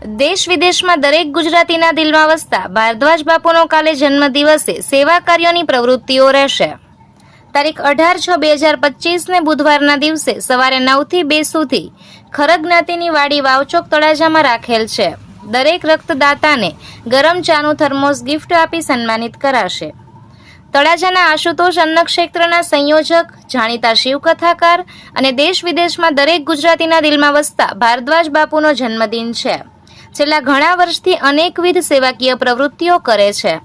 દેશ વિદેશમાં દરેક ગુજરાતીના દિલમાં વસતા ભારદ્વાજ બાપુનો કાલે જન્મદિવસે સેવા કાર્યોની પ્રવૃત્તિઓ રહેશે. તારીખ અઢાર છ બે હજાર પચીસને બુધવારના દિવસે સવારે નવથી બે સુધી ખરગ જ્ઞાતિની વાડી વાવચોક તળાજામાં રાખેલ છે. દરેક રક્તદાતાને ગરમ ચાનું થર્મોસ ગિફ્ટ આપી સન્માનિત કરાશે. તળાજાના આશુતોષ અન્ન ક્ષેત્રના સંયોજક, જાણીતા શિવકથાકાર અને દેશ વિદેશમાં દરેક ગુજરાતીના દિલમાં વસતા ભારદ્વાજ બાપુનો જન્મદિન છે. છેલ્લા ઘણા વર્ષથી અનેકવિધ સેવાકીય પ્રવૃત્તિઓ કરે છે.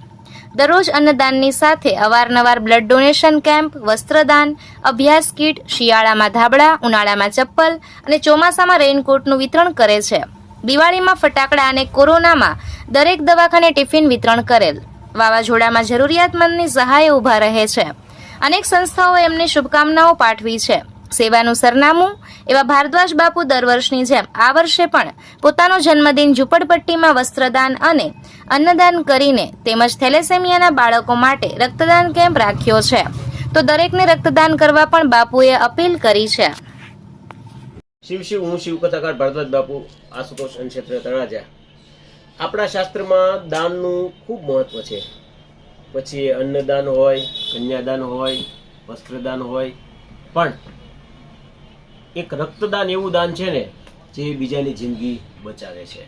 દરરોજ અન્નદાનની સાથે અવારનવાર બ્લડ ડોનેશન કેમ્પ, વસ્ત્રદાન, અભ્યાસ કીટ, શિયાળામાં ધાબળા, ઉનાળામાં ચપ્પલ અને ચોમાસામાં રેઇનકોટનું વિતરણ કરે છે. દિવાળીમાં ફટાકડા અને કોરોનામાં દરેક દવાખાને ટિફિન વિતરણ કરેલ. વાવાઝોડામાં જરૂરિયાતમંદની સહાય ઊભા રહે છે. અનેક સંસ્થાઓ એમને શુભકામનાઓ પાઠવી છે. સેવાનું સરનામું, એવા ભારદ્વાજ બાપુ દર વર્ષની જેમ આ વર્ષે પણ પોતાનો જન્મદિન ઝૂંપડપટ્ટીમાં વસ્ત્રદાન અને અન્નદાન કરીને તેમજ થેલેસેમિયાના બાળકો માટે રક્તદાન કેમ્પ રાખ્યો છે. તો દરેકને રક્તદાન કરવા પણ બાપુએ અપીલ કરી છે. શિવ શિવ, હું શિવ કથાકાર ભારદ્વાજ બાપુ, આશુતોષ ક્ષેત્ર તળાજા. આપણા શાસ્ત્રમાં દાનનું ખૂબ મહત્વ છે. પછી અન્નદાન હોય, કન્યાદાન હોય, વસ્ત્રદાન હોય, પણ એક રક્તદાન એવું દાન છે ને, જે બીજાની જિંદગી બચાવે છે.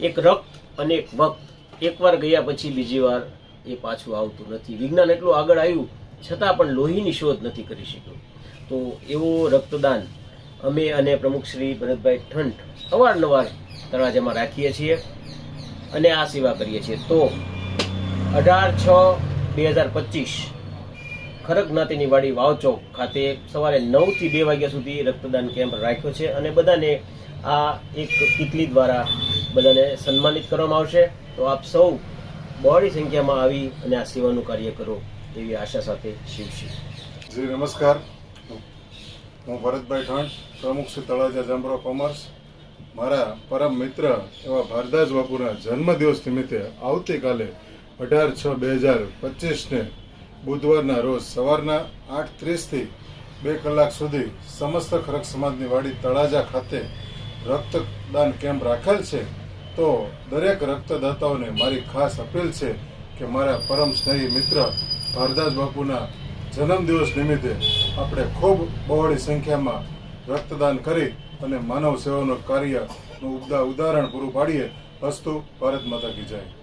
એક રક્ત અને એક વક્ત, એકવાર ગયા પછી બીજી વાર એ પાછું આવતું નથી. વિજ્ઞાન એટલું આગળ આવ્યું, છતાં પણ લોહીની શોધ નથી કરી શક્યું. તો એવો રક્તદાન અમે અને પ્રમુખ શ્રી ભરતભાઈ ઠંઠ અવારનવાર તળાજામાં રાખીએ છીએ અને આ સેવા કરીએ છીએ. તો અઢાર છ બે હજાર પચીસ ખરગ જ્ઞાતિની વાડી વાવચોક ખાતે સવારે નવથી બે વાગ્યા સુધી રક્તદાન કેમ્પ રાખ્યો છે અને બધાને આ એક કીટલી દ્વારા બધાને સન્માનિત કરવામાં આવશે. તો આપ સૌ બહોળી સંખ્યામાં આવી અને આ સેવાનું કાર્ય કરો એવી આશા સાથે શિવશી શિવ. જી, નમસ્કાર. હું ભરતભાઈ ઠંડ પ્રમુખ શ્રી તળાજા જામરો કોમર્સ મારા પરમ મિત્ર એવા ભારદાસ બાપુના જન્મદિવસ નિમિત્તે આવતીકાલે અઢાર છ બે હજાર પચીસને બુધવારના રોજ સવારના આઠ ત્રીસથી બે કલાક સુધી સમસ્ત ખરક સમાજની વાડી તળાજા ખાતે રક્તદાન કેમ્પ રાખેલ છે. તો દરેક રક્તદાતાઓને મારી ખાસ અપીલ છે કે મારા પરમ સ્નેહી મિત્ર ભારદાસ બાપુના જન્મદિવસ નિમિત્તે આપણે ખૂબ બહોળી સંખ્યામાં રક્તદાન કરી અને માનવ સેવાનું કાર્યનું ઉદાહરણ પૂરું પાડીએ. અસ્તુ, ભારત માતા કી જય.